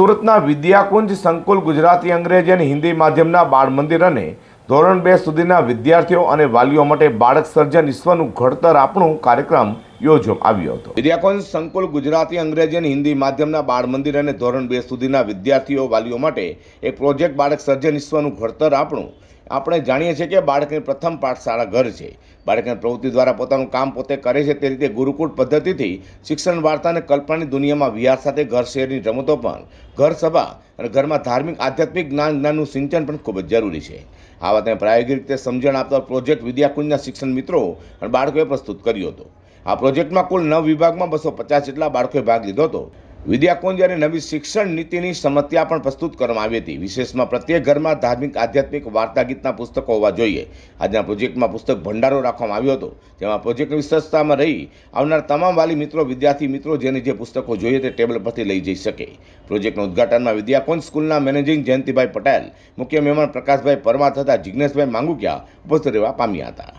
સુરતના વિદ્યાકુંજ સંકુલ ગુજરાતી અંગ્રેજી અને હિન્દી માધ્યમના બાળ મંદિર અને ધોરણ બે સુધીના વિદ્યાર્થીઓ અને વાલીઓ માટે બાળક સર્જન ઈશ્વરનું ઘડતર આપણું કાર્યક્રમ યોજવામાં આવ્યો હતો. વિદ્યાકુંજ સંકુલ ગુજરાતી અંગ્રેજી અને હિન્દી માધ્યમના બાળ મંદિર અને ધોરણ બે સુધીના વિદ્યાર્થીઓ વાલીઓ માટે એક પ્રોજેક્ટ બાળક સર્જન ઈશ્વરનું ઘડતર આપણું. આપણે જાણીએ છીએ કે બાળકની પ્રથમ પાઠશાળા ઘર છે. બાળકની પ્રવૃત્તિ દ્વારા પોતાનું કામ પોતે કરે છે તે રીતે ગુરુકુળ પદ્ધતિથી શિક્ષણ વાર્તા અને કલ્પનાની દુનિયામાં વિહાર સાથે ઘર શહેરની રમતો પણ, ઘર સભા અને ઘરમાં ધાર્મિક આધ્યાત્મિક જ્ઞાન જ્ઞાનનું સિંચન પણ ખૂબ જ જરૂરી છે. આ વાતને પ્રાયોગિક રીતે સમજણ આપતા પ્રોજેક્ટ વિદ્યાકુંજના શિક્ષણ મિત્રો અને બાળકોએ પ્રસ્તુત કર્યો હતો. આ પ્રોજેક્ટમાં કુલ નવ વિભાગમાં બસો પચાસ જેટલા બાળકોએ ભાગ લીધો હતો. વિદ્યાકુંજ અને નવી શિક્ષણ નીતિની સમસ્યા પણ પ્રસ્તુત કરવામાં આવી હતી. વિશેષમાં પ્રત્યેક ઘરમાં ધાર્મિક, આધ્યાત્મિક વાર્તા ગીતના પુસ્તકો હોવા જોઈએ. આજના પ્રોજેક્ટમાં પુસ્તક ભંડારો રાખવામાં આવ્યો હતો. જેમાં પ્રોજેક્ટની વિશેષતામાં રહી આવનાર તમામ વાલી મિત્રો, વિદ્યાર્થી મિત્રો જેને જે પુસ્તકો જોઈએ તે ટેબલ પરથી લઈ જઈ શકે. પ્રોજેક્ટના ઉદઘાટનમાં વિદ્યાકુંજ સ્કૂલના મેનેજિંગ જયંતિભાઈ પટેલ, મુખ્ય મહેમાન પ્રકાશભાઈ પરમાર તથા જિજ્ઞેશભાઈ માંગુકિયા ઉપસ્થિત રહેવા પામ્યા હતા.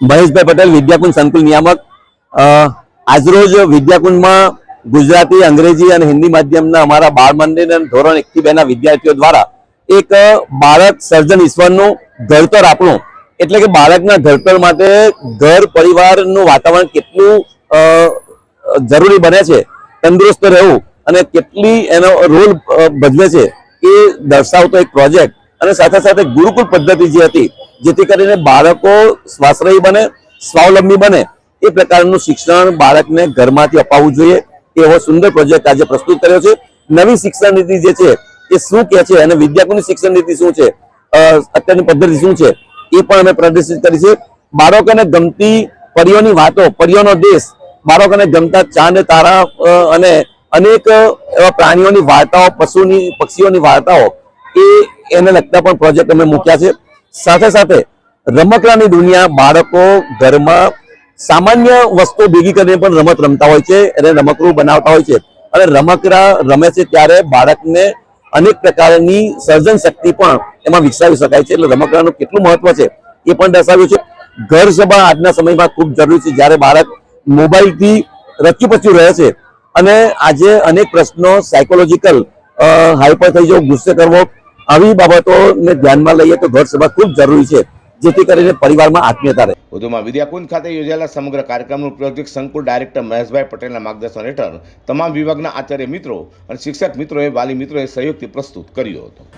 મહેશભાઈ પટેલ વિદ્યાકુંજ સંકુલ નિયામક. આજરોજ વિદ્યાકુંજમાં ગુજરાતી, અંગ્રેજી અને હિન્દી માધ્યમના અમારા બાળ મંદિર અને ધોરણ એકથી બેના વિદ્યાર્થીઓ દ્વારા એક બાળક સર્જન ઈશ્વરનું ઘડતર આપણું. એટલે કે બાળકના ઘડતર માટે ઘર, પરિવારનું વાતાવરણ કેટલું જરૂરી બને છે, તંદુરસ્ત રહેવું અને કેટલી એનો રોલ ભજવે છે એ દર્શાવતો એક પ્રોજેક્ટ. અને સાથે સાથે ગુરુકુળ પદ્ધતિ જે હતી, જેથી કરીને બાળકો સ્વાશ્રયી બને, સ્વાવલંબી બને એ પ્રકારનું શિક્ષણ બાળકને ઘરમાંથી અપાવવું જોઈએ. એવો સુંદર પ્રોજેક્ટ આજે પ્રસ્તુત કર્યો છે. નવી શિક્ષણ નીતિ જે છે, એ શું કે છે અને વિદ્યાકુંજની શિક્ષણ નીતિ શું છે અત્યારની પદ્ધતિ શું છે, એ પણ અમે પ્રદર્શિત કરી છે. બાળકોને ગમતી પરીઓની વાતો પરીઓનો દેશ, બાળકોને ગમતા ચાંદ, તારા અને અનેક એવા પ્રાણીઓની વાર્તાઓ, પશુની, પક્ષીઓની વાર્તાઓ, એ એને લગતા પણ પ્રોજેક્ટ અમે મૂક્યા છે. સાથે સાથે રમકડાની દુનિયા બાળકો ઘરમાં સામાન્ય વસ્તુ ભેગી કરીને પણ રમત રમતા હોય છે અને રમકડું બનાવતા હોય છે. અને રમકડા રમે છે ત્યારે બાળકને અનેક પ્રકારની સર્જન શક્તિ પણ એમાં વિકસાવી શકાય છે. એટલે રમકડાનું કેટલું મહત્વ છે એ પણ દર્શાવ્યું છે. ઘર સભા આજના સમયમાં ખૂબ જરૂરી છે. જ્યારે બાળક મોબાઈલથી રચ્યું પચ્યું રહે છે અને આજે અનેક પ્રશ્નો સાયકોલોજીકલ હાઈપર થઈ જવો, ગુસ્સે કરવો, આવી બાબતોને ધ્યાનમાં લઈએ તો ઘર સભા ખૂબ જરૂરી છે. જેથી કરીને પરિવારમાં આત્મીયતા રહે. વધુમાં વિદ્યાકુંજ ખાતે યોજાયેલા સમગ્ર કાર્યક્રમનું પ્રોજેક્ટ સંકુલ ડાયરેક્ટર મહેશભાઈ પટેલના માર્ગદર્શન હેઠળ તમામ વિભાગના આચાર્ય મિત્રો અને શિક્ષક મિત્રોએ વાલી મિત્રોએ સહયોગથી પ્રસ્તુત કર્યો હતો.